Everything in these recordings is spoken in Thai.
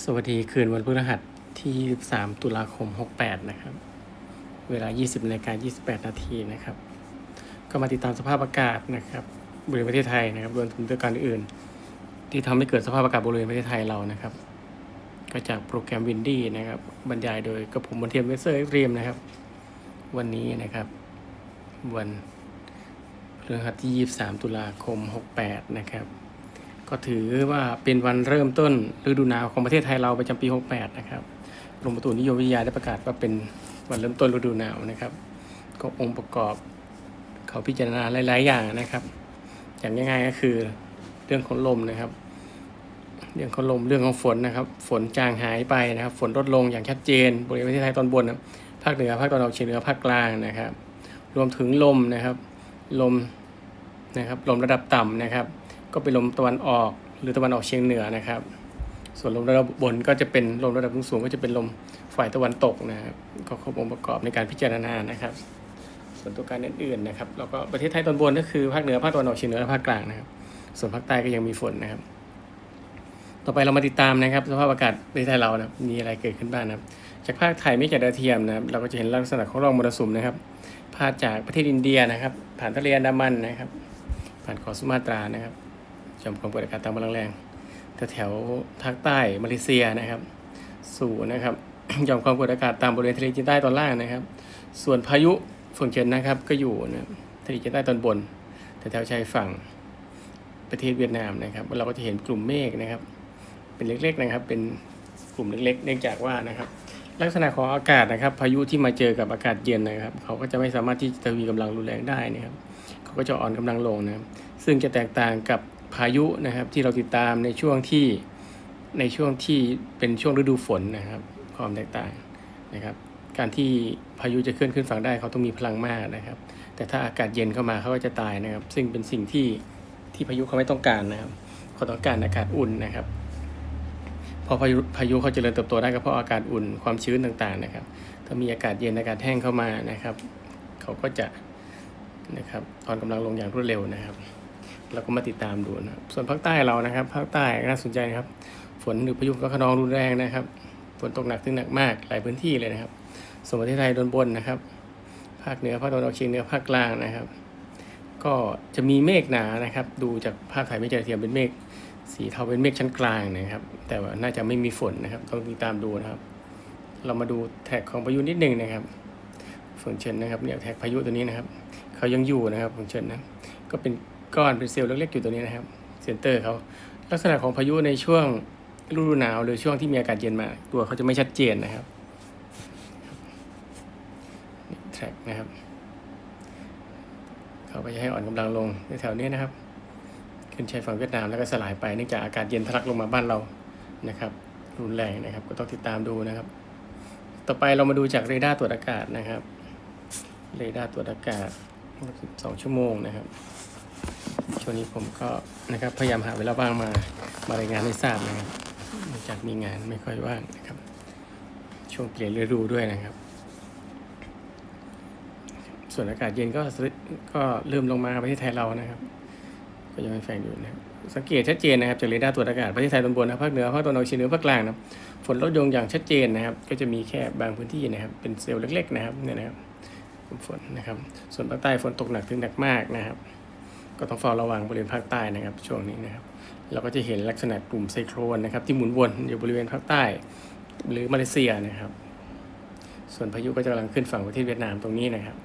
สวัสดีคืนวันพฤหัสที่ 23 ตุลาคม 68 นะครับ เวลา 20นาฬิกา28 นาทีนะครับ ก็มาติดตามสภาพอากาศนะครับบริเวณประเทศไทยนะครับรวมถึงตัวการอื่น ที่ทำให้เกิดสภาพอากาศบริเวณประเทศไทยเรานะครับ ก็จากโปรแกรมวินดี้นะครับ บรรยายโดยกระผมบนเทียมเวเซอร์เอ็กซ์ตรียมนะครับ วันนี้นะครับ วันพฤหัสที่ 23 ตุลาคม 68 นะครับ ก็ถือว่าเป็นวันเริ่มต้นฤดูหนาวของประเทศไทยเราประจำปี 68 นะครับกรมอุตุนิยมวิทยาได้ประกาศว่าเป็นวันเริ่มต้นฤดูหนาวนะครับ ก็องค์ประกอบเขาพิจารณาหลาย ๆ อย่างนะครับ อย่างง่าย ๆ ก็คือเรื่องของลมนะครับ เรื่องของลมเรื่องของฝนนะครับ ฝนจางหายไปนะครับ ฝนลดลงอย่างชัดเจนบริเวณประเทศไทยตอนบนนะภาคเหนือภาคตะวันออกเฉียงเหนือภาคกลางนะครับ รวมถึงลมนะครับ ลมนะครับ ลมระดับต่ำนะครับ ก็เป็นลมตะวันออกหรือตะวันออกเฉียงเหนือนะครับ ส่วนลมระดับบนก็จะเป็นลมระดับสูงก็จะเป็นลมฝ่ายตะวันตกนะครับก็ครบองค์ประกอบในการพิจารณานะครับ ส่วนตัวการอื่นๆนะครับแล้วก็ประเทศไทยตอนบนก็คือภาคเหนือภาคตะวันออกเฉียงเหนือและภาคกลางนะครับ ส่วนภาคใต้ก็ยังมีฝนนะครับ ต่อไปเรามาติดตามนะครับ สภาพอากาศประเทศไทยเรานะมีอะไรเกิดขึ้นบ้างนะครับจากภาคไทยไม่จากดาวเทียมนะครับ เราก็จะเห็นลักษณะของร่องมรสุมนะครับพาดจากประเทศอินเดียนะครับ ผ่านทะเลอันดามันนะครับ ผ่านเกาะสุมาตรานะครับ จอมความกดอากาศต่ำกำลังแรงแถวแถวๆภาคใต้มาเลเซียนะครับสู่นะครับย่อมความกดอากาศต่ำบริเวณทะเลจีนใต้ตอนล่างนะครับ ส่วนพายุฝนเฉินนะครับก็อยู่นะทะเลจีนใต้ตอนบนแถวแถวชายฝั่งประเทศเวียดนามนะครับ เราก็จะเห็นกลุ่มเมฆนะครับ เป็นเล็กๆนะครับ เป็นกลุ่มเล็กๆ เนื่องจากว่านะครับ ลักษณะของอากาศนะครับ พายุที่มาเจอกับอากาศเย็นนะครับ เขาก็จะไม่สามารถที่จะทวีกำลังรุนแรงได้นะครับ เขาก็จะอ่อนกำลังลงนะครับ ซึ่งจะแตกต่างกับ พายุนะครับที่เราติดตามในช่วงที่ในช่วงที่เป็นช่วงฤดูฝนนะครับ ความแตกต่างนะครับ การที่พายุจะเคลื่อนขึ้นฝั่งได้เขาต้องมีพลังมากนะครับ แต่ถ้าอากาศเย็นเข้ามาเขาก็จะตายนะครับ ซึ่งเป็นสิ่งที่ที่พายุเขาไม่ต้องการนะครับเขาต้องการอากาศอุ่นนะครับ พอพายุพายุเขาเจริญเติบโตได้ก็เพราะอากาศอุ่นความชื้นต่างๆนะครับ ถ้ามีอากาศเย็นอากาศแห้งเข้ามานะครับ เขาก็จะนะครับอ่อนกำลังลงอย่างรวดเร็วนะครับ เราก็มาติดตามดูนะส่วนภาคใต้เรานะครับภาคใต้น่าสนใจนะครับ ฝนหรือพายุฟ้าคะนองรุนแรงนะครับ ฝนตกหนักถึงหนักมากหลายพื้นที่เลยนะครับ ส่วนประเทศไทยโดนบนนะครับ ภาคเหนือภาคตะวันออกเฉียงเหนือภาคกลางนะครับ ก็จะมีเมฆหนานะครับ ดูจากภาพถ่ายเมฆจารเทียมเป็นเมฆสีเทาเป็นเมฆชั้นกลางนะครับ แต่ว่าน่าจะไม่มีฝนนะครับ ต้องติดตามดูนะครับ เรามาดูแท็กของพายุนิดหนึ่งนะครับฝนเชิญนะครับเนี่ยแท็กพายุตัวนี้นะครับ เขายังอยู่นะครับฝนเชิญนะ ก็เป็น ก้อนเป็นเซลล์เล็กๆอยู่ตัวนี้นะครับเซนเตอร์เขาลักษณะของพายุในช่วงฤดูหนาว หรือช่วงที่มีอากาศเย็นมา ตัวเขาจะไม่ชัดเจนนะครับแทร็กนะครับเขาก็จะให้อ่อนกำลังลงในแถวนี้นะครับ ขึ้นชายฝั่งเวียดนามแล้วก็สลายไปเนื่องจากอากาศเย็นทะลักลงมาบ้านเรานะครับ รุนแรงนะครับ ก็ต้องติดตามดูนะครับ ต่อไปเรามาดูจากเรดาร์ตรวจอากาศนะครับเรดาร์ตรวจอากาศ 12 ชั่วโมงนะครับ ช่วงนี้ผมก็นะครับพยายามหาเวลาว่างมามารายงานให้ทราบนะครับเนื่องจากมีงานไม่ค่อยว่างนะครับ ช่วงเปลี่ยนฤดูด้วยนะครับ ส่วนอากาศเย็นก็ก็เริ่มลงมาประเทศไทยเรานะครับ ก็ยังเป็นแฝงอยู่นะครับสังเกตชัดเจนนะครับจากเรดาร์ตรวจอากาศประเทศไทยตอนบนนะภาคเหนือภาคตะวันออกเฉียงเหนือภาคกลางนะฝนลดลงอย่างชัดเจนนะครับ ก็จะมีแค่บางพื้นที่นะครับเป็นเซลล์เล็ก ๆ นะครับเนี่ยนะครับฝนนะครับ ส่วนภาคใต้ฝนตกหนักถึงหนักมากนะครับ ก็ต้องเฝ้าระวังบริเวณภาคใต้นะครับ ช่วงนี้นะครับเราก็จะเห็นลักษณะกลุ่มไซโครนนะครับที่หมุนวนอยู่บริเวณภาคใต้ หรือมาเลเซียนะครับ ส่วนพายุก็จะกำลังขึ้นฝั่งประเทศเวียดนามตรงนี้นะครับ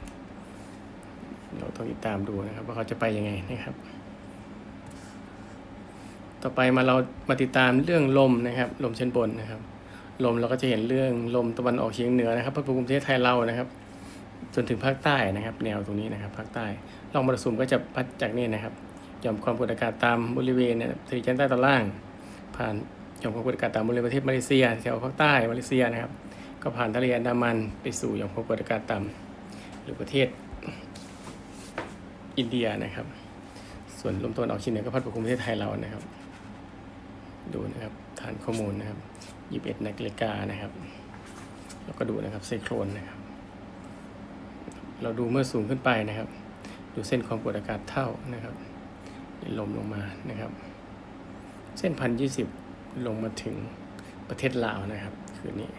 เราต้องติดตามดูนะครับ ว่าเขาจะไปยังไงนะครับ ต่อไปมาเรามาติดตามเรื่องลมนะครับลมเช่นบนนะครับ ลมเราก็จะเห็นเรื่องลมตะวันออกเฉียงเหนือนะครับพัดปกคลุมประเทศไทยเรานะครับ จนถึงภาคใต้นะครับ แนวตรงนี้นะครับภาคใต้ร่องมรสุมก็จะพัดจากนี่นะครับหย่อมความกดอากาศตามบริเวณทะเลจีนใต้ตอนล่าง ผ่านหย่อมความกดอากาศตามบริเวณประเทศมาเลเซียแถวภาคใต้มาเลเซียนะครับ ก็ผ่านทะเลอันดามันไปสู่หย่อมความกดอากาศต่ำหรือประเทศอินเดียนะครับ ส่วนลมตะวันออกเฉียงเหนือก็พัดปกคลุมประเทศไทยเรานะครับ ดูนะครับฐานข้อมูลนะครับ 21นาฬิกานะครับ แล้วก็ดูนะครับไซโครนนะครับ เราดูเมื่อสูงขึ้นไปนะครับ ดูเส้นความกดอากาศเท่านะครับลมลงมานะครับ เส้นพันยี่สิบลงมาถึงประเทศลาวนะครับ คืนนี้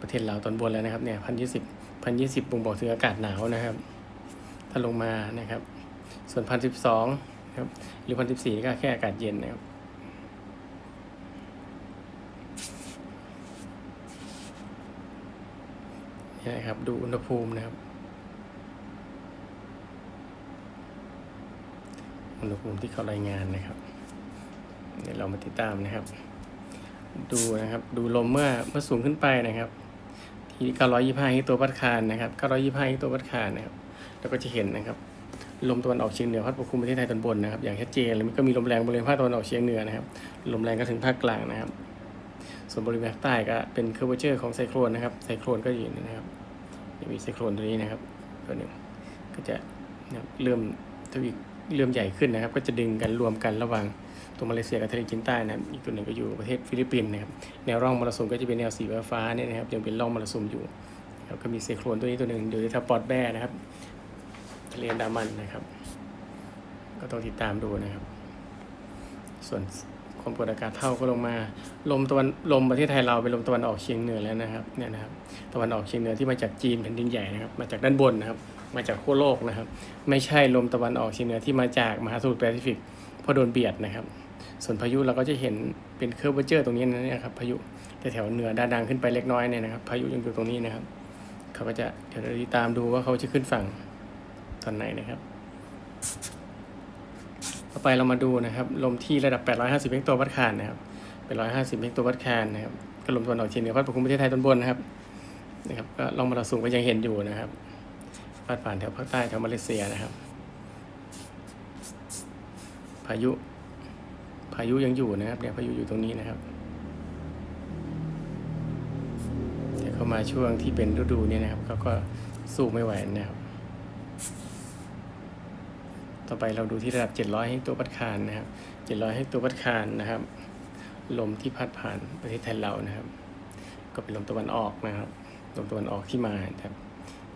ประเทศลาวตอนบนแล้วนะครับเนี่ยพันยี่สิบพันยี่สิบบ่งบอกถึงอากาศหนาวนะครับ ถ้าลงมานะครับ ส่วนพันสิบสองครับหรือพันสิบสี่ก็แค่อากาศเย็นนะครับนี่นะครับดูอุณหภูมินะครับ อุณหภูมิที่เขารายงานนะครับ เดี๋ยวเรามาติดตามนะครับ ดูนะครับ ดูลมเมื่อเมื่อสูงขึ้นไปนะครับ ที่ 925ฮิตัวพัดคานนะครับ 925ฮิตัวพัดคานนะครับเราก็จะเห็นนะครับ ลมตะวันออกเฉียงเหนือพัดปกคลุมประเทศไทยตอนบนนะครับ อย่างชัดเจนแล้วมันก็มีลมแรงบริเวณภาคตะวันออกเฉียงเหนือนะครับ ลมแรงก็ถึงภาคกลางนะครับ ส่วนบริเวณภาคใต้ก็เป็นเคอร์เวเจอร์ของไซโครนนะครับ ไซโครนก็อยู่นะครับจะมีไซโครนตัวนี้นะครับ ตัวหนึ่งก็จะเริ่มทวี เริ่มใหญ่ขึ้นนะครับ ก็จะดึงกันรวมกันระหว่างตัวมาเลเซียกับทะเลจีนใต้นะครับ อีกตัวหนึ่งก็อยู่ประเทศฟิลิปปินส์นะครับ แนวร่องมรสุมก็จะเป็นแนวสีฟ้าเนี่ยนะครับยังเป็นร่องมรสุมอยู่นะครับก็มีไซโครนตัวนี้ตัวหนึ่งอยู่ในทับปอดแบร์นะครับ ทะเลอันดามันนะครับ ก็ต้องติดตามดูนะครับ ส่วนความกดอากาศเท่าก็ลงมา ลมตะวันลมประเทศไทยเราเป็นลมตะวันออกเฉียงเหนือแล้วนะครับเนี่ยนะครับ ตะวันออกเฉียงเหนือที่มาจากจีนแผ่นดินใหญ่นะครับ มาจากด้านบนนะครับ มาจากขั้วโลกนะครับ ไม่ใช่ลมตะวันออกเฉียงเหนือที่มาจากมหาสมุทรแปซิฟิกเพราะโดนเบียดนะครับ ส่วนพายุเราก็จะเห็นเป็นเคอร์เวเจอร์ตรงนี้นะครับพายุแต่แถวเหนือด้านดังขึ้นไปเล็กน้อยเนี่ยนะครับ พายุยังอยู่ตรงนี้นะครับ เขาก็จะเดี๋ยวเราติดตามดูว่าเขาจะขึ้นฝั่งตอนไหนนะครับต่อไปเรามาดูนะครับลมที่ระดับ 850เฮกโตวัตคานนะครับเป็น150เฮกโตวัตคานนะครับก็ลมตะวันออกเฉียงเหนือพัดปกคลุมประเทศไทยตอนบนนะครับนะครับก็ลองมรสุมก็ยังเห็นอยู่นะครับ พัดผ่านแถวภาคใต้แถวมาเลเซียนะครับ พายุ พายุยังอยู่นะครับเนี่ยพายุอยู่ตรงนี้นะครับแต่เข้ามาช่วงที่เป็นฤดูเนี่ยนะครับเขาก็สู้ไม่ไหวนะครับ ต่อไปเราดูที่ระดับ 700 ให้ตัวพัดคานนะครับ 700 ให้ตัวพัดคานนะครับ ลมที่พัดผ่านประเทศไทยเรานะครับ ก็เป็นลมตะวันออกนะครับ ลมตะวันออกที่มาครับ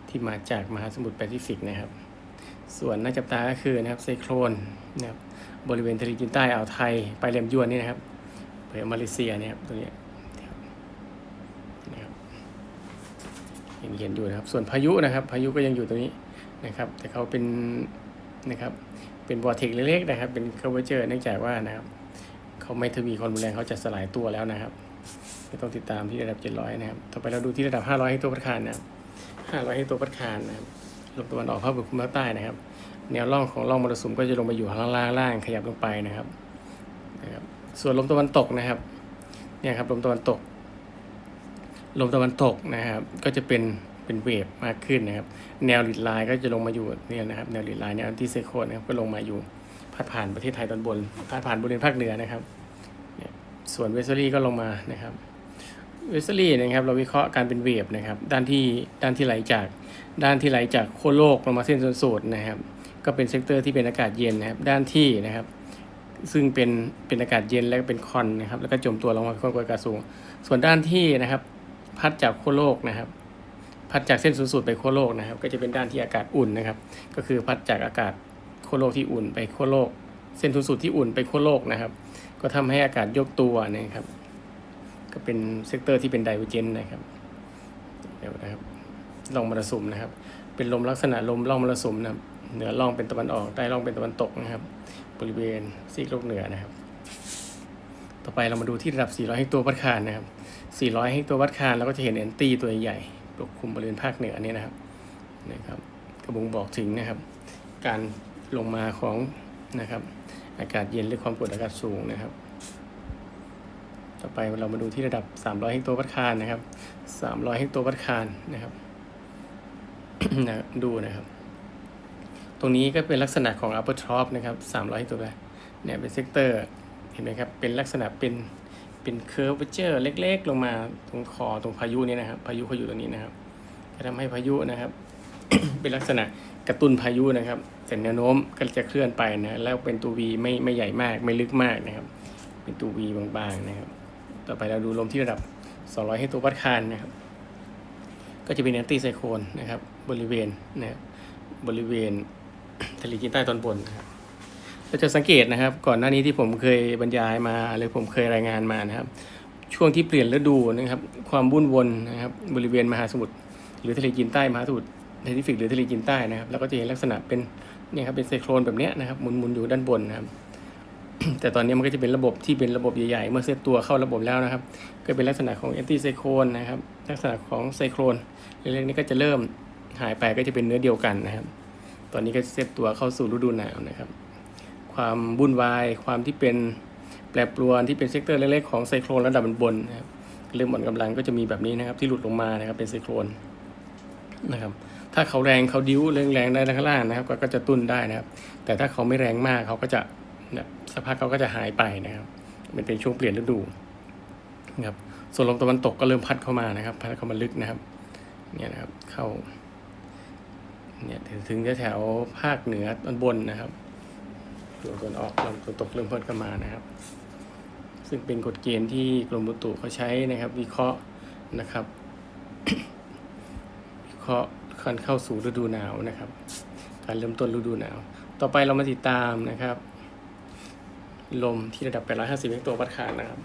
ที่มาจากมหาสมุทรแปซิฟิกนะครับ ส่วนน่าจับตาก็คือนะครับไซโครนนะครับบริเวณทะเลจีนใต้อ่าวไทย ไปเลมยวนนี่นะครับไปมาเลเซียเนี่ยครับตัวนี้นะครับยังเห็นอยู่นะครับ ส่วนพายุนะครับ พายุก็ยังอยู่ตรงนี้นะครับ แต่เขาเป็นนะครับเป็นวอร์เทกเล็กๆนะครับ เป็นเคอร์เวเจอร์เนื่องจากว่านะครับเขาไม่ทวีความรุนแรงเขาจะสลายตัวแล้วนะครับก็ต้องติดตามที่ระดับ 700 นะครับ ต่อไปเราดูที่ระดับ 500 ให้ตัวพัดคานนะครับ 500ให้ตัวพัดคานนะครับลมตะวันออกภาคตะวันออภาคใต้นะครับ แนวร่องของร่องมรสุมก็จะลงมาอยู่ข้างล่างล่างขยับลงไปนะครับนะครับ ส่วนลมตะวันตกนะครับ เนี่ยครับลมตะวันตก ลมตะวันตกนะครับ ก็จะเป็นเป็นเวฟมากขึ้นนะครับ แนวหลีดไลน์ก็จะลงมาอยู่เนี่ยนะครับ แนวหลีดไลน์เนี่ยอันที่เซโคนนะครับก็ลงมาอยู่พัดผ่านประเทศไทยตอนบนพัดผ่านบริเวณภาคเหนือนะครับเนี่ยส่วนเวสเซอรี่ก็ลงมานะครับ เวสเซอรี่นะครับเราวิเคราะห์การเป็นเวฟนะครับด้านที่ด้านที่ไหลจากด้านที่ไหลจากขั้วโลกลงมาเส้นศูนสูตรนะครับ ก็เป็นเซกเตอร์ที่เป็นอากาศเย็นนะครับ ด้านที่นะครับ ซึ่งเป็นเป็นอากาศเย็นแล้วก็เป็นคอนนะครับแล้วก็จมตัวลงมาความกดอากาศสูง ส่วนด้านที่นะครับ พัดจากขั้วโลกนะครับ พัดจากเส้นศูนย์สูตรไปขั้วโลกนะครับ ก็จะเป็นด้านที่อากาศอุ่นนะครับ ก็คือพัดจากอากาศขั้วโลกที่อุ่นไปขั้วโลก เส้นศูนย์สูตรที่อุ่นไปขั้วโลกนะครับ ก็ทำให้อากาศยกตัวนะครับ ก็เป็นเซกเตอร์ที่เป็นไดเวอร์เจนนะครับเดี๋ยวนะครับลองมรสุมนะครับ เป็นลมลักษณะลมร่องมรสุมนะครับ เหนือร่องเป็นตะวันออกใต้ร่องเป็นตะวันตกนะครับ บริเวณซีกโลกเหนือนะครับ ต่อไปเรามาดูที่ระดับ 400 เฮกโตวัตคานนะครับ 400 เฮกโตวัตคานเราก็จะเห็นแอนตี้ตัวใหญ่ปกคลุมบริเวณภาคเหนือนี่นะครับนะครับกระบุงบอกถึงนะครับ การลงมาของนะครับ อากาศเย็นหรือความกดอากาศสูงนะครับ ต่อไปเรามาดูที่ระดับ 300 เฮกโตวัตคานนะครับ 300 เฮกโตวัตคานนะครับนะดูนะครับ ตรงนี้ก็เป็นลักษณะของ upper top นะครับ 300ตัวเนี่ยเป็นเซกเตอร์เห็นไหมครับ เป็นลักษณะเป็นเป็นเคอร์ฟเจอร์เล็กๆ ลงมาตรงคอตรงพายุนี่นะครับ พายุเขาอยู่ตรงนี้นะครับก็ทำให้พายุนะครับ เป็นลักษณะกระตุ้นพายุนะครับแต่แนวโน้มก็จะเคลื่อนไปนะแล้วเป็นตัว V ไม่ไม่ใหญ่มากไม่ลึกมากนะครับ เป็นตัว V บางๆนะครับ ต่อไปเราดูลมที่ระดับ 200 ให้ตัววัดคานนะครับ ก็จะเป็นแอนตี้ไซโคลนนะครับ บริเวณนะครับบริเวณทะเลจีนใต้ตอนบนนะครับเราจะสังเกตนะครับ ก่อนหน้านี้ที่ผมเคยบรรยายมาหรือผมเคยรายงานมานะครับ ช่วงที่เปลี่ยนฤดูนะครับ ความวุ่นวนนะครับ บริเวณมหาสมุทรหรือทะเลจีนใต้มหาสมุทรแปซิฟิกหรือทะเลจีนใต้นะครับแล้วก็จะเห็นลักษณะเป็นเนี่ยครับเป็นไซโครนแบบเนี้ยนะครับหมุนๆอยู่ด้านบนนะครับ แต่ตอนนี้มันก็จะเป็นระบบที่เป็นระบบใหญ่ๆ เมื่อเซตตัวเข้าระบบแล้วนะครับ ก็เป็นลักษณะของแอนตี้ไซโครนนะครับ ลักษณะของไซโครนเล็กๆนี้ก็จะเริ่มหายไปก็จะเป็นเนื้อเดียวกันนะครับ ตอนนี้ก็เซตตัวเข้าสู่ฤดูหนาวนะครับ ความวุ่นวาย ความที่เป็นแปรปรวนที่เป็นเซกเตอร์เล็กๆของไซโครนระดับบนนะครับ เริ่มอ่อนกำลังก็จะมีแบบนี้นะครับ ที่หลุดลงมานะครับเป็นไซโครนนะครับ ถ้าเขาแรงเขาดิ้วแรงๆได้ข้างล่างนะครับ ก็จะตุ้นได้นะครับ แต่ถ้าเขาไม่แรงมากเขาก็จะ สภาพเขาก็จะหายไปนะครับ มันเป็นช่วงเปลี่ยนฤดูนะครับ ส่วนลมตะวันตกก็เริ่มพัดเข้ามานะครับ พัดเข้ามาลึกนะครับ เนี่ยนะครับ เข้า เนี่ยถึงแถวภาคเหนือตอนบนนะครับส่วนตะวันออกลมตะวันตกเริ่มพัดเข้ามานะครับ ซึ่งเป็นกฎเกณฑ์ที่กรมอุตุเขาใช้นะครับ วิเคราะห์นะครับ วิเคราะห์การเข้าสู่ฤดูหนาวนะครับ การเริ่มต้นฤดูหนาว ต่อไปเรามาติดตามนะครับ ลมที่ระดับ 850เฮกโตปัดขาดนะครับ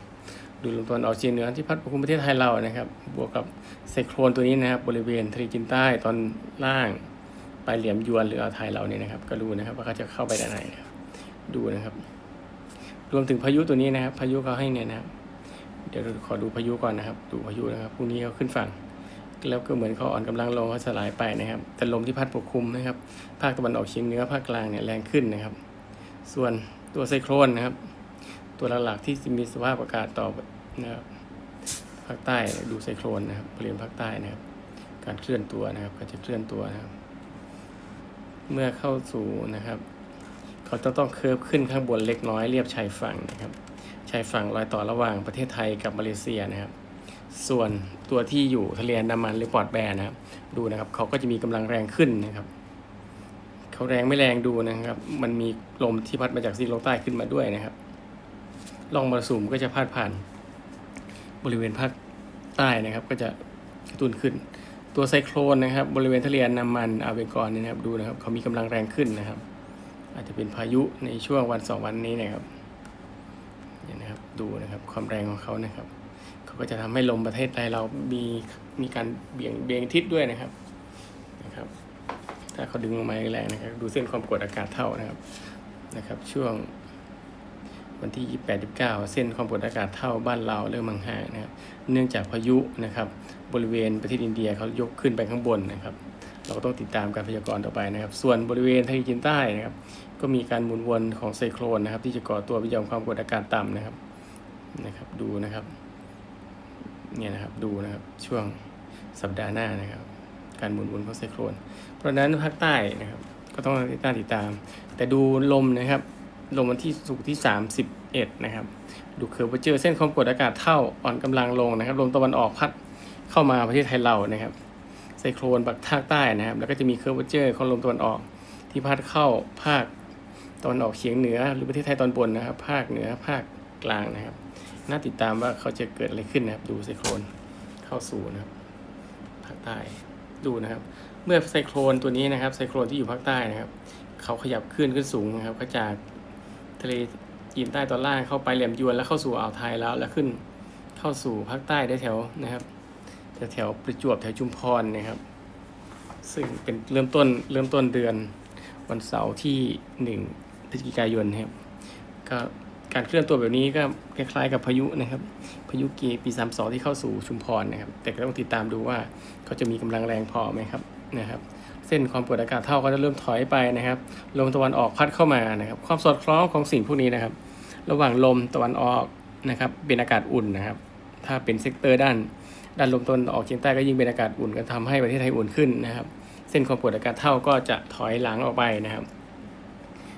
ดูลมตะวันออกเฉียงเหนือที่พัดปกคลุมประเทศไทยเรานะครับ บวกกับไซโครนตัวนี้นะครับ บริเวณทะเลจีนใต้ตอนล่างปลายเหลี่ยมยวนหรืออ่าวไทยเราเนี่ยนะครับ ก็รู้นะครับว่าเขาจะเข้าไปด้านไหนนะครับดูนะครับ รวมถึงพายุตัวนี้นะครับ พายุเขาให้เนี่ยนะครับ เดี๋ยวขอดูพายุก่อนนะครับ ดูพายุนะครับพรุ่งนี้เขาขึ้นฝั่ง แล้วก็เหมือนเขาอ่อนกำลังลงเขาสลายไปนะครับ แต่ลมที่พัดปกคลุมนะครับ ภาคตะวันออกเฉียงเหนือภาคกลางเนี่ยแรงขึ้นนะครับ ส่วน ตัวไซโครนนะครับ ตัวหลักๆที่มีสภาพอากาศต่อนะครับภาคใต้ดูไซโครนนะครับบริเวณภาคใต้นะครับ การเคลื่อนตัวนะครับก็จะเคลื่อนตัวนะครับ เมื่อเข้าสู่นะครับ เขาต้องต้องเคิร์ฟขึ้นข้างบนเล็กน้อยเรียบชายฝั่งนะครับชายฝั่งรอยต่อระหว่างประเทศไทยกับมาเลเซียนะครับ ส่วนตัวที่อยู่ทะเลอันดามันหรือปอร์ตแบร์นะครับ ดูนะครับ เขาก็จะมีกำลังแรงขึ้นนะครับ เขาแรงไม่แรงดูนะครับ มันมีลมที่พัดมาจากซีกโลกใต้ขึ้นมาด้วยนะครับร่องมรสุมก็จะพาดผ่านบริเวณภาคใต้นะครับ ก็จะกระตุ้นขึ้น ตัวไซโครนนะครับ บริเวณทะเลอันดามันอาเบกอนเนี่ยนะครับดูนะครับเขามีกำลังแรงขึ้นนะครับ อาจจะเป็นพายุในช่วงวันสองวันนี้นะครับเนี่ยนะครับดูนะครับความแรงของเขานะครับ เขาก็จะทำให้ลมประเทศไทยเรามีมีการเบี่ยงเบี่ยงทิศด้วยนะครับ ถ้าเขาดึงลงมาแรงนะครับ ดูเส้นความกดอากาศเท่านะครับนะครับ ช่วงวันที่ 28 29 เส้นความกดอากาศเท่าบ้านเราเริ่มมังห่างนะครับ เนื่องจากพายุนะครับ บริเวณประเทศอินเดียเขายกขึ้นไปข้างบนนะครับ เราก็ต้องติดตามการพยากรณ์ต่อไปนะครับ ส่วนบริเวณทะเลจีนใต้นะครับ ก็มีการหมุนวนของไซโครนนะครับ ที่จะก่อตัวเป็นยอมความกดอากาศต่ำนะครับนะครับ ดูนะครับเนี่ยนะครับดูนะครับช่วงสัปดาห์หน้านะครับ การหมุนวนของไซโครนเพราะนั้นภาคใต้นะครับก็ต้องติดตามติดตาม แต่ดูลมนะครับ ลมวันที่สุกที่ 31 นะครับ ดูเคอร์ฟเจอร์เส้นความกดอากาศเท่าอ่อนกำลังลงนะครับ ลมตะวันออกพัดเข้ามาประเทศไทยเรานะครับ ไซโครนบักภาคใต้นะครับ แล้วก็จะมีเคอร์ฟเจอร์ของลมตะวันออกที่พัดเข้าภาคตะวันออกเฉียงเหนือหรือประเทศไทยตอนบนนะครับ ภาคเหนือภาคกลางนะครับ น่าติดตามว่าเขาจะเกิดอะไรขึ้นนะครับ ดูไซโครนเข้าสู่นะครับภาคใต้ ดูนะครับ เมื่อไซโครนตัวนี้นะครับไซโครนที่อยู่ภาคใต้นะครับ เขาขยับขึ้นขึ้นสูงนะครับก็จากทะเลจีนใต้ตอนล่างเข้าไปแหลมยวนแล้วเข้าสู่อ่าวไทยแล้วแล้วขึ้นเข้าสู่ภาคใต้ได้แถวนะครับแถวแถวประจวบแถวชุมพรนะครับ ซึ่งเป็นเริ่มต้นเริ่มต้นเดือนวันเสาร์ที่หนึ่งพฤศจิกายนนะครับก็การเคลื่อนตัวแบบนี้ก็คล้ายๆกับพายุนะครับายุเกปีสามสองที่เข้าสู่ชุมพรนะครับ แต่ก็ต้องติดตามดูว่าเขาจะมีกำลังแรงพอไหมครับนะครับ เส้นความกดอากาศเท่าก็จะเริ่มถอยไปนะครับ ลมตะวันออกพัดเข้ามานะครับ ความสอดคล้องของสิ่งพวกนี้นะครับ ระหว่างลมตะวันออกนะครับ เป็นอากาศอุ่นนะครับ ถ้าเป็นเซกเตอร์ด้านด้านลมตะวันออกเฉียงใต้ก็ยิ่งเป็นอากาศอุ่นก็ทำให้ประเทศไทยอุ่นขึ้นนะครับ เส้นความกดอากาศเท่าก็จะถอยหลังออกไปนะครับ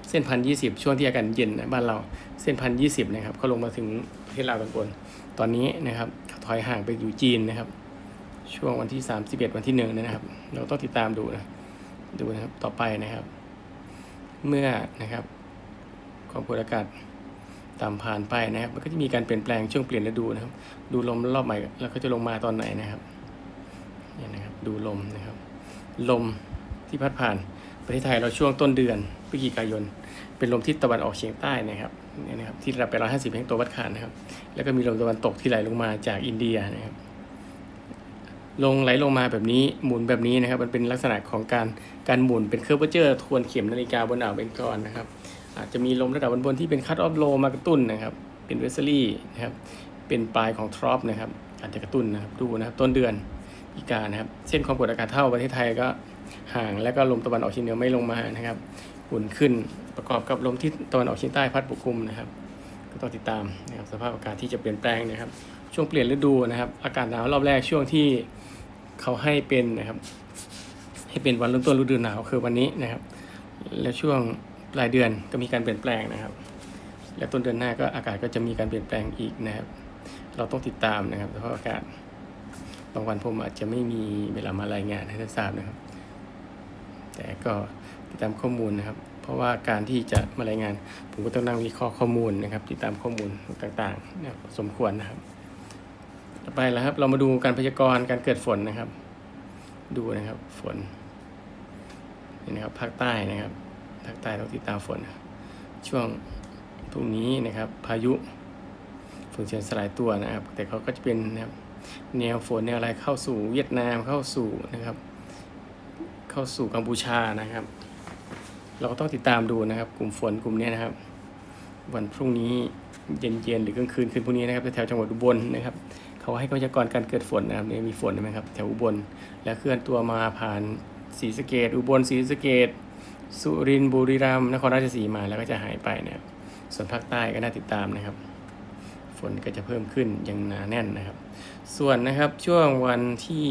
เส้นพันยี่สิบช่วงที่อากาศเย็นนะบ้านเราเส้นพันยี่สิบนะครับเขาลงมาถึงประเทศลาวตอนบน ตอนนี้นะครับถอยห่างไปอยู่จีนนะครับ ช่วงวันที่ 31 วันที่หนึ่งนะครับ เราต้องติดตามดูนะดูนะครับต่อไปนะครับ เมื่อนะครับความกดอากาศต่ำผ่านไปนะครับ มันก็จะมีการเปลี่ยนแปลงช่วงเปลี่ยนฤดูนะครับ ดูลมรอบใหม่แล้วก็จะลงมาตอนไหนนะครับนี่นะครับ ดูลมนะครับ ลมที่พัดผ่าน ประเทศไทยเราช่วงต้นเดือนพฤศจิกายน เป็นลมทิศตะวันออกเฉียงใต้นะครับนี่นะครับที่ระดับไป150เฮกตัววัดขานนะครับ แล้วก็มีลมตะวันตกที่ไหลลงมาจากอินเดียนะครับ ลงไหลลงมาแบบนี้หมุนแบบนี้นะครับ มันเป็นลักษณะของการการหมุนเป็นเคอร์เวเจอร์ทวนเข็มนาฬิกาบนอ่าวเบงกอลนะครับ อาจจะมีลมระดับบนๆที่เป็นคัตออฟโลมากระตุ้นนะครับ เป็นเวสเซอรี่นะครับ เป็นปลายของทรอปนะครับอาจจะกระตุ้นนะครับดูนะครับต้นเดือนอีกานะครับ เส้นความกดอากาศเท่าประเทศไทยก็ ห่างแล้วก็ลมตะวันออกเฉียงเหนือไม่ลงมานะครับหมุนขึ้นประกอบกับลมที่ตะวันออกเฉียงใต้พัดปกคลุมนะครับ ก็ต้องติดตามนะครับสภาพอากาศที่จะเปลี่ยนแปลงนะครับ ช่วงเปลี่ยนฤดูนะครับ อากาศหนาวรอบแรกช่วงที่เขาให้เป็นนะครับ ให้เป็นวันเริ่มต้นฤดูหนาวคือวันนี้นะครับ แล้วช่วงปลายเดือนก็มีการเปลี่ยนแปลงนะครับ และต้นเดือนหน้าก็อากาศก็จะมีการเปลี่ยนแปลงอีกนะครับ เราต้องติดตามนะครับสภาพอากาศบางวันผมอาจจะไม่มีเวลามารายงานให้ท่านทราบนะครับ แต่ก็ติดตามข้อมูลนะครับ เพราะว่าการที่จะมารายงานผมก็ต้องนั่งวิเคราะห์ข้อมูลนะครับ ติดตามข้อมูลต่างๆนะสมควรนะครับ ต่อไปแล้วครับ เรามาดูการพยากรณ์การเกิดฝนนะครับ ดูนะครับฝนนี่นะครับภาคใต้นะครับภาคใต้ต้องติดตามฝน ช่วงพรุ่งนี้นะครับ พายุฝนเฉียนสลายตัวนะครับ แต่เขาก็จะเป็นนะครับแนวฝนแนวอะไรเข้าสู่เวียดนามเข้าสู่นะครับ เข้าสู่กัมพูชานะครับ เราก็ต้องติดตามดูนะครับ กลุ่มฝนกลุ่มนี้นะครับ วันพรุ่งนี้เย็นๆหรือกลางคืนคืนพรุ่งนี้นะครับแถวจังหวัดอุบลนะครับเขาให้พยากรณ์การเกิดฝนนะครับเนี่ยมีฝนใช่ไหมครับแถวอุบลแล้วเคลื่อนตัวมาผ่านศรีสะเกดอุบลศรีสะเกดสุรินทร์บุรีรัมย์นครราชสีมาแล้วก็จะหายไปเนะครับส่วนภาคใต้ก็น่าติดตามนะครับ ฝนก็จะเพิ่มขึ้นอย่างหนาแน่นนะครับ ส่วนนะครับช่วงวันที่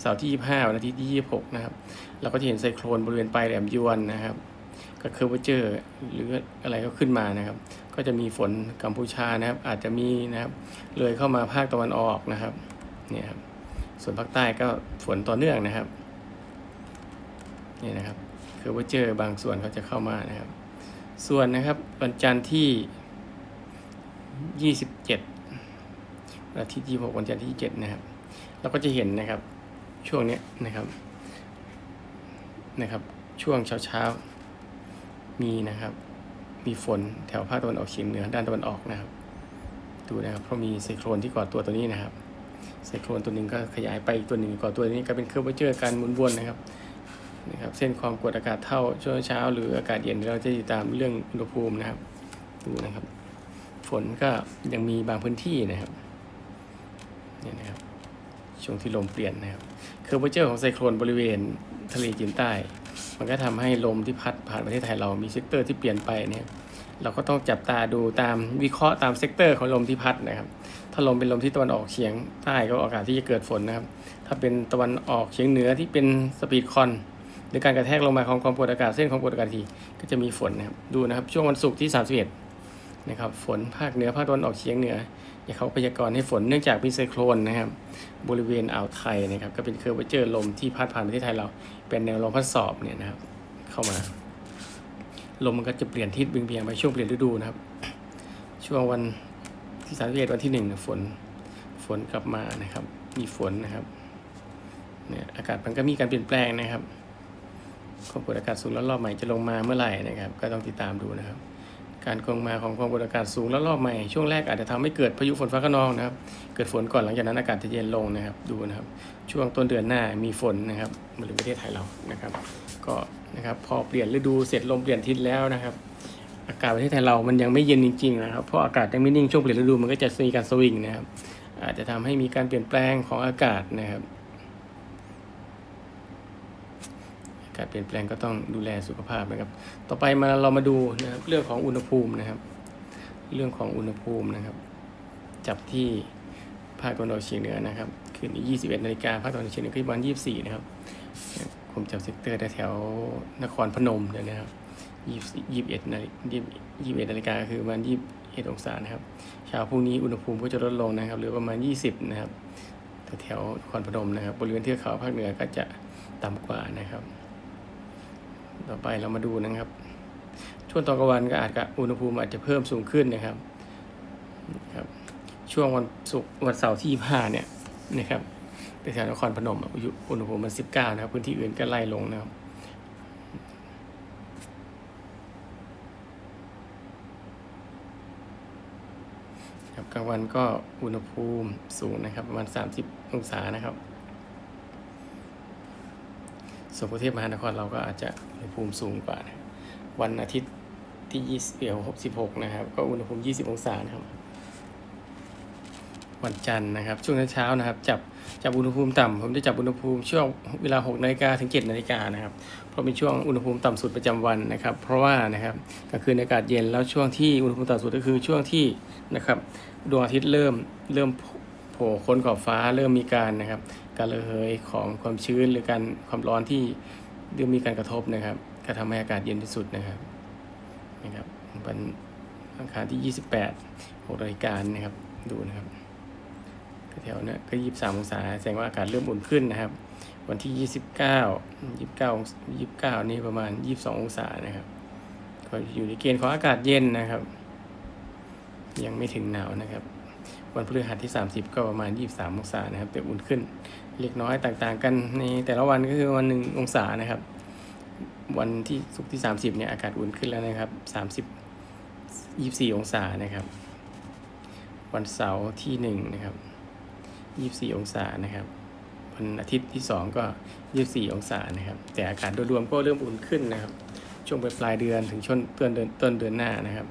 เสาร์ที่ 25วันอาทิตย์ที่ 26 นะครับ เราก็จะเห็นไซโครนบริเวณปลายแหลมยวนนะครับก็เคอร์เวเจอร์หรืออะไรก็ขึ้นมานะครับ ก็จะมีฝนกัมพูชานะครับ อาจจะมีนะครับ เลยเข้ามาภาคตะวันออกนะครับเนี่ยครับส่วนภาคใต้ก็ฝนต่อเนื่องนะครับนี่นะครับเคอร์เวเจอร์บางส่วนเขาจะเข้ามานะครับ ส่วนนะครับวันจันทร์ที่ 27อาทิตย์ที่6วันจันทร์ที่7นะครับ เราก็จะเห็นนะครับช่วงนี้นะครับ นะครับ ช่วงเช้าๆ มีนะครับ มีฝนแถวภาคตะวันออกเฉียงเหนือด้านตะวันออกนะครับ ดูนะครับ เพราะมีไซโครนที่ก่อตัวตัวนี้นะครับ ไซโครนตัวหนึ่งก็ขยายไปอีกตัวหนึ่งก่อตัวนี้ก็เป็นเคอร์เวเจอร์การหมุนวนนะครับนะครับ เส้นความกดอากาศเท่าช่วงเช้า หรืออากาศเย็นเราจะติดตามเรื่องอุณหภูมินะครับ ดูนะครับ ฝนก็ยังมีบางพื้นที่นะครับเนี่ยนะครับช่วงที่ลมเปลี่ยนนะครับเคอร์เวเจอร์ของไซโครนบริเวณ ทะเลจีนใต้ มันก็ทำให้ลมที่พัดผ่านประเทศไทยเรามีเซกเตอร์ที่เปลี่ยนไปเนี่ยเราก็ต้องจับตาดูตามวิเคราะห์ตามเซกเตอร์ของลมที่พัดนะครับ ถ้าลมเป็นลมที่ตะวันออกเฉียงใต้ก็โอกาสที่จะเกิดฝนนะครับ ถ้าเป็นตะวันออกเฉียงเหนือที่เป็นสปีดคอนหรือการกระแทกลงมาของความกดอากาศเส้นความกดอากาศทีก็จะมีฝนนะครับ ดูนะครับช่วงวันศุกร์ที่ 31 นะครับ ฝนภาคเหนือภาคตะวันออกเฉียงเหนือ เขาพยากรณ์ให้ฝนเนื่องจากมีไซโครนนะครับ บริเวณอ่าวไทยนะครับ ก็เป็นเคอร์เวเจอร์ลมที่พัดผ่านประเทศไทยเรา เป็นแนวลมพัดสอบเนี่ยนะครับ เข้ามา ลมมันก็จะเปลี่ยนทิศเบี่ยงไปช่วงเปลี่ยนฤดูนะครับ ช่วงวันที่สามสิบเอ็ดวันที่หนึ่งนะฝนฝนกลับมานะครับ มีฝนนะครับเนี่ยอากาศมันก็มีการเปลี่ยนแปลงนะครับความกดอากาศสูงแล้วรอบใหม่จะลงมาเมื่อไหร่นะครับ ก็ต้องติดตามดูนะครับ การคงมาของความกดอากาศสูงแล้วรอบใหม่ช่วงแรกอาจจะทำให้เกิดพายุฝนฟ้าขนองนะครับ เกิดฝนก่อนหลังจากนั้นอากาศจะเย็นลงนะครับ ดูนะครับ ช่วงต้นเดือนหน้ามีฝนนะครับบริเวณประเทศไทยเรานะครับ ก็นะครับพอเปลี่ยนฤดูเสร็จลมเปลี่ยนทิศแล้วนะครับ อากาศประเทศไทยเรามันยังไม่เย็นจริงๆนะครับเพราะอากาศยังไม่นิ่งช่วงเปลี่ยนฤดูมันก็จะมีการสวิงนะครับ อาจจะทำให้มีการเปลี่ยนแปลงของอากาศนะครับ อา กาศเปลี่ยนแปลงก็ต้องดูแลสุขภาพนะครับ ต่อไปมาเรามาดูนะครับเรื่องของอุณหภูมินะครับ เรื่องของอุณหภูมินะครับ จับที่ภาคตะวันออกเฉียงเหนือนะครับคืนนี้21นาฬิกาภาคตะวันออกเฉียงเหนือคือวัน24นะครับผมจำเซกเตอร์แถวนครพนมเดี๋ยนะครับยี่สิบเอ็ดนาฬิยี่สิบเอ็ดนาฬิกาคือประมาณยี่สิบองศานะครับเช้าพรุ่งนี้อุณหภูมิก็จะลดลงนะครับเหลือประมาณยี่สิบนะครับแถวๆนครพนมนะครับ บริเวณเทือกเขาภาคเหนือก็จะต่ำกว่านะครับ ต่อไปเรามาดูนะครับ ช่วงตอนกลางวันก็อาจจะอุณหภูมิอาจจะเพิ่มสูงขึ้นนะครับครับ ช่วงวันศุกร์วันเสาร์ที่ผ่านเนี่ยนะครับแถวนครพนมอุณหภูมิมันสิบเก้านะครับ พื้นที่อื่นก็ไล่ลงนะครับครับกลางวันก็อุณหภูมิสูงนะครับ ประมาณ 30 องศานะครับ ส่วนกรุงเทพมหานครเราก็อาจจะ ณหภูมิสูงกว่านะวันอาทิตย์ที่20เอ่อ16นะครับ ก็อุณหภูมิ20องศานะครับ วันจันทร์นะครับ ช่วงเช้านะครับ จับจับอุณหภูมิต่ำผมจะจับอุณหภูมิช่วงเวลา6นาฬิกาถึง7นาฬิกานะครับ เพราะเป็นช่วงอุณหภูมิต่ำสุดประจำวันนะครับ เพราะว่านะครับกลางคืนอากาศเย็นแล้วช่วงที่อุณหภูมิต่ำสุดก็คือช่วงที่นะครับดวงอาทิตย์เริ่มเริ่มโผล่พ้นขอบฟ้าเริ่มมีการนะครับ การระเหยของความชื้นหรือการความร้อนที่ เริ่มมีการกระทบนะครับก็ทำให้อากาศเย็นที่สุดนะครับนะครับวันอังคารที่ 28 6นาฬิกานะครับดูนะครับแถวเนี้ยก็ 23 องศาแสดงว่าอากาศเริ่มอุ่นขึ้นนะครับ วันที่ 29 29 29 นี่ประมาณ 22 องศานะครับก็อยู่ในเกณฑ์ของอากาศเย็นนะครับ ยังไม่ถึงหนาวนะครับ วันพฤหัสที่ 30 ก็ประมาณ 23 องศานะครับ แต่อุ่นขึ้น เล็กน้อยต่างๆ กันในแต่ละวันก็คือวันหนึ่งองศานะครับ วันที่ศุกที่ 30เนี่ยอากาศอุ่นขึ้นแล้วนะครับ 30 24 องศานะครับ วันเสาร์ที่1นะครับ24 องศานะครับวันอาทิตย์ที่ 2 ก็ 24 องศานะครับ แต่อากาศโดยรวมก็เริ่มอุ่นขึ้นนะครับ ช่วงปลายเดือนถึงช่วงต้นเดือนต้นเดือนหน้านะครับ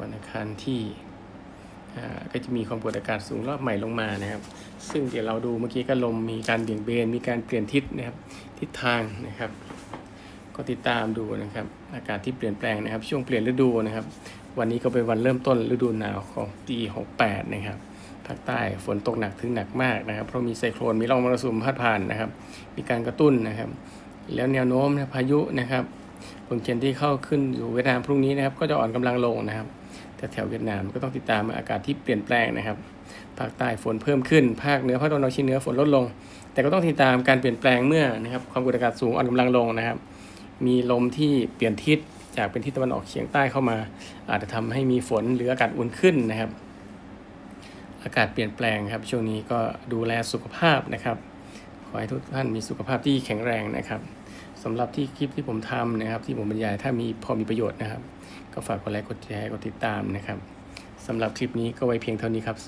วันอังคารที่ ก็จะมีความกดอากาศสูงรอบใหม่ลงมานะครับ ซึ่งเดี๋ยวเราดูเมื่อกี้ก็ลมมีการเบี่ยงเบน มีการเปลี่ยนทิศนะครับ ทิศทางนะครับ ก็ติดตามดูนะครับ อากาศที่เปลี่ยนแปลงนะครับ ช่วงเปลี่ยนฤดูนะครับ วันนี้ก็เป็นวันเริ่มต้นฤดูหนาวของปี68นะครับภาคใต้ฝนตกหนักถึงหนักมากนะครับ เพราะมีไซโคลนมีร่องมรสุมพาดผ่านนะครับ มีการกระตุ้นนะครับ แล้วแนวโน้มนะพายุนะครับลมเย็นที่เข้าขึ้นอยู่เวียดนามพรุ่งนี้นะครับ ก็จะอ่อนกำลังลงนะครับ แต่แถวเวียดนามก็ต้องติดตามอากาศที่เปลี่ยนแปลงนะครับ ภาคใต้ฝนเพิ่มขึ้น ภาคเหนือภาคตะวันออกเฉียงเหนือฝนลดลง แต่ก็ต้องติดตามการเปลี่ยนแปลงเมื่อนะครับความกดอากาศสูงอ่อนกำลังลงนะครับ มีลมที่เปลี่ยนทิศจากเป็นทิศตะวันออกเฉียงใต้เข้ามา อาจจะทำให้มีฝนหรืออากาศอุ่นขึ้นนะครับ อากาศเปลี่ยนแปลงครับ ช่วงนี้ก็ดูแลสุขภาพนะครับ ขอให้ทุกท่านมีสุขภาพที่แข็งแรงนะครับสำหรับที่คลิปที่ผมทำนะครับ ที่ผมบรรยายถ้ามีพอมีประโยชน์นะครับ ก็ฝากกดไลค์กดแชร์กดติดตามนะครับสำหรับคลิปนี้ก็ไว้เพียงเท่านี้ครับ